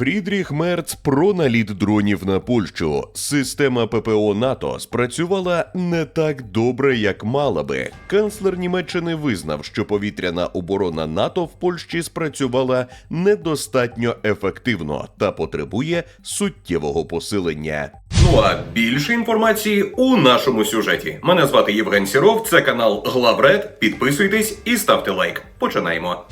Фрідріх Мерц про наліт дронів на Польщу. Система ППО НАТО спрацювала не так добре, як мала би. Канцлер Німеччини визнав, що повітряна оборона НАТО в Польщі спрацювала недостатньо ефективно та потребує суттєвого посилення. Ну а більше інформації у нашому сюжеті. Мене звати Євген Сіров, це канал Главред. Підписуйтесь і ставте лайк. Починаємо.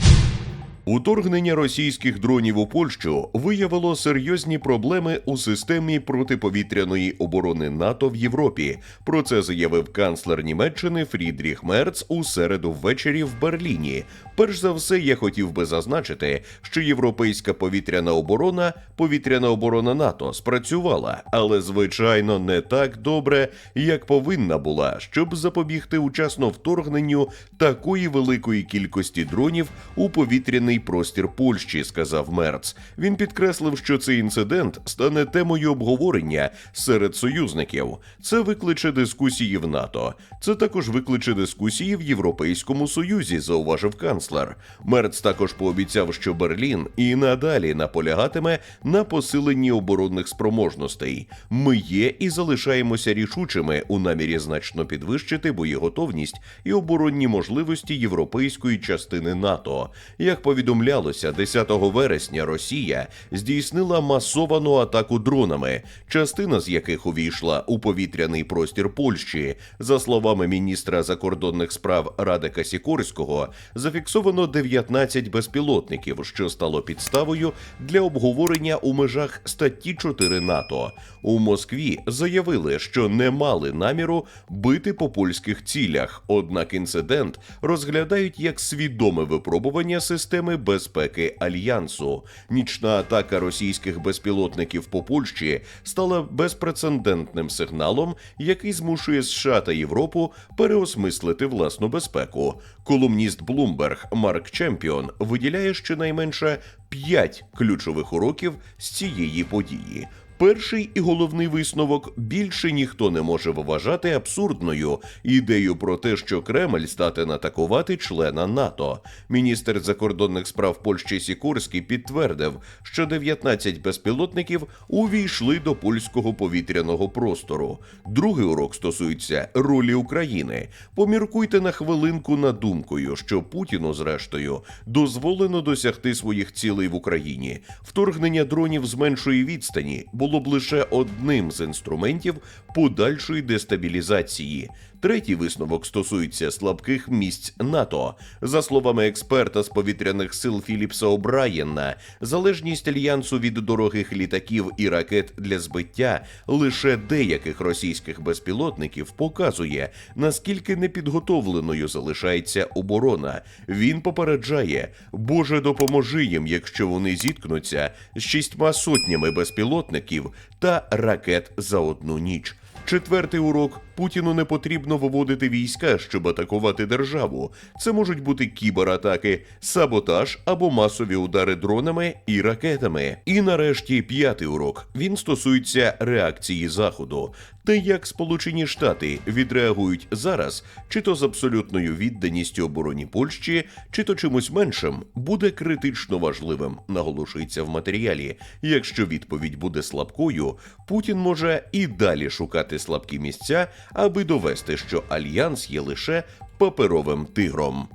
Уторгнення російських дронів у Польщу виявило серйозні проблеми у системі протиповітряної оборони НАТО в Європі. Про це заявив канцлер Німеччини Фрідріх Мерц у середу ввечері в Берліні. Перш за все, я хотів би зазначити, що європейська повітряна оборона, повітряна оборона НАТО спрацювала, але звичайно не так добре, як повинна була, щоб запобігти учасно вторгненню такої великої кількості дронів у повітряний простір Польщі, сказав Мерц. Він підкреслив, що цей інцидент стане темою обговорення серед союзників. Це викличе дискусії в НАТО. Це також викличе дискусії в Європейському Союзі, зауважив канцлер. Мерц також пообіцяв, що Берлін і надалі наполягатиме на посиленні оборонних спроможностей. Ми є і залишаємося рішучими у намірі значно підвищити боєготовність і оборонні можливості європейської частини НАТО. Як повідомлялося, 10 вересня Росія здійснила масовану атаку дронами, частина з яких увійшла у повітряний простір Польщі. За словами міністра закордонних справ Радика Сікорського, зафіксовано 19 безпілотників, що стало підставою для обговорення у межах статті 4 НАТО. У Москві заявили, що не мали наміру бити по польських цілях. Однак інцидент розглядають як свідоме випробування системи безпеки альянсу. Нічна атака російських безпілотників по Польщі стала безпрецедентним сигналом, який змушує США та Європу переосмислити власну безпеку. Колумніст Bloomberg Марк Чемпіон виділяє щонайменше п'ять ключових уроків з цієї події. Перший і головний висновок більше ніхто не може вважати абсурдною ідею про те, що Кремль статен атакувати члена НАТО. Міністр закордонних справ Польщі Сікорський підтвердив, що 19 безпілотників увійшли до польського повітряного простору. Другий урок стосується ролі України. Поміркуйте на хвилинку над думкою, що Путіну, зрештою, дозволено досягти своїх цілей в Україні. Вторгнення дронів з меншої відстані було б лише одним з інструментів подальшої дестабілізації. Третій висновок стосується слабких місць НАТО. За словами експерта з повітряних сил Філіпса О'Браєна, залежність альянсу від дорогих літаків і ракет для збиття лише деяких російських безпілотників показує, наскільки непідготовленою залишається оборона. Він попереджає, Боже, допоможи їм, якщо вони зіткнуться з шістьма сотнями безпілотників та ракет за одну ніч. Четвертий урок Путіну не потрібно виводити війська, щоб атакувати державу. Це можуть бути кібератаки, саботаж або масові удари дронами і ракетами. І нарешті п'ятий урок. Він стосується реакції заходу. Те, як Сполучені Штати відреагують зараз, чи то з абсолютною відданістю обороні Польщі, чи то чимось меншим, буде критично важливим, наголошується в матеріалі. Якщо відповідь буде слабкою, Путін може і далі шукати слабкі місця, аби довести, що альянс є лише паперовим тигром.